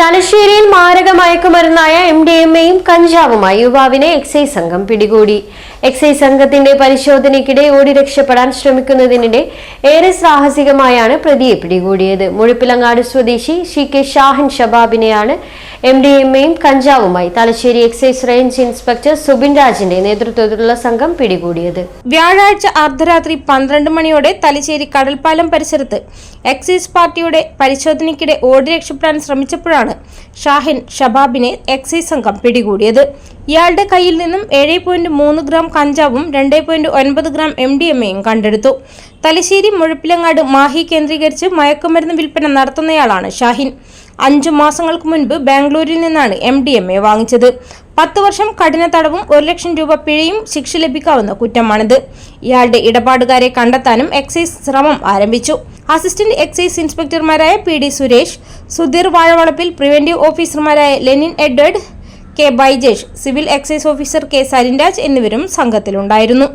തലശ്ശേരിയിൽ മാരക മയക്കുമരുന്നായ M D M എയും കഞ്ചാവുമായി യുവാവിനെ എക്സൈസ് സംഘം പിടികൂടി. എക്സൈസ് സംഘത്തിന്റെ പരിശോധനയ്ക്കിടെ ഓടി രക്ഷപ്പെടാൻ ശ്രമിക്കുന്നതിനിടെ ഏറെ സാഹസികമായാണ് പ്രതിയെ പിടികൂടിയത്. മുഴുപ്പിലങ്ങാട് സ്വദേശി സി കെ ഷാഹിൻ ഷബാബിനെയാണ് എം ഡി എം എയും കഞ്ചാവുമായി. Thalassery excise range inspector Subin രാജിന്റെ നേതൃത്വത്തിലുള്ള സംഘം പിടികൂടിയത്. വ്യാഴാഴ്ച അർദ്ധരാത്രി പന്ത്രണ്ട് മണിയോടെ തലശ്ശേരി കടൽപ്പാലം പരിസരത്ത് എക്സൈസ് പാർട്ടിയുടെ പരിശോധനയ്ക്കിടെ ഓടി രക്ഷപ്പെടാൻ ശ്രമിച്ചപ്പോഴാണ് ഷാഹിൻ ഷബാബിനെ എക്സൈസ് സംഘം പിടികൂടിയത്. ഇയാളുടെ കയ്യിൽ നിന്നും ഏഴ് പോയിന്റ് മൂന്ന് ഗ്രാം കഞ്ചാവും രണ്ട് പോയിന്റ് ഒൻപത് ഗ്രാം എം ഡി എം എയും കണ്ടെടുത്തു. തലശ്ശേരി മുഴപ്പിലങ്ങാട് മാഹി കേന്ദ്രീകരിച്ച് മയക്കുമരുന്ന് വിൽപ്പന നടത്തുന്നയാളാണ് ഷാഹിൻ. അഞ്ചു മാസങ്ങൾക്ക് മുൻപ് ബാംഗ്ലൂരിൽ നിന്നാണ് എം ഡി എം എ വാങ്ങിച്ചത്. പത്ത് വർഷം കഠിന തടവും ഒരു ലക്ഷം രൂപ പിഴയും ശിക്ഷ ലഭിക്കാവുന്ന കുറ്റമാണിത്. ഇയാളുടെ ഇടപാടുകാരെ കണ്ടെത്താനും എക്സൈസ് ശ്രമം ആരംഭിച്ചു. Assistant excise ഇൻസ്പെക്ടർമാരായ P D Suresh Sudheer Vazhavalappil preventive ഓഫീസർമാരായ Lenin Edward K Baijesh civil excise officer K Sarinraj എന്നിവരും സംഘത്തിലുണ്ടായിരുന്നു.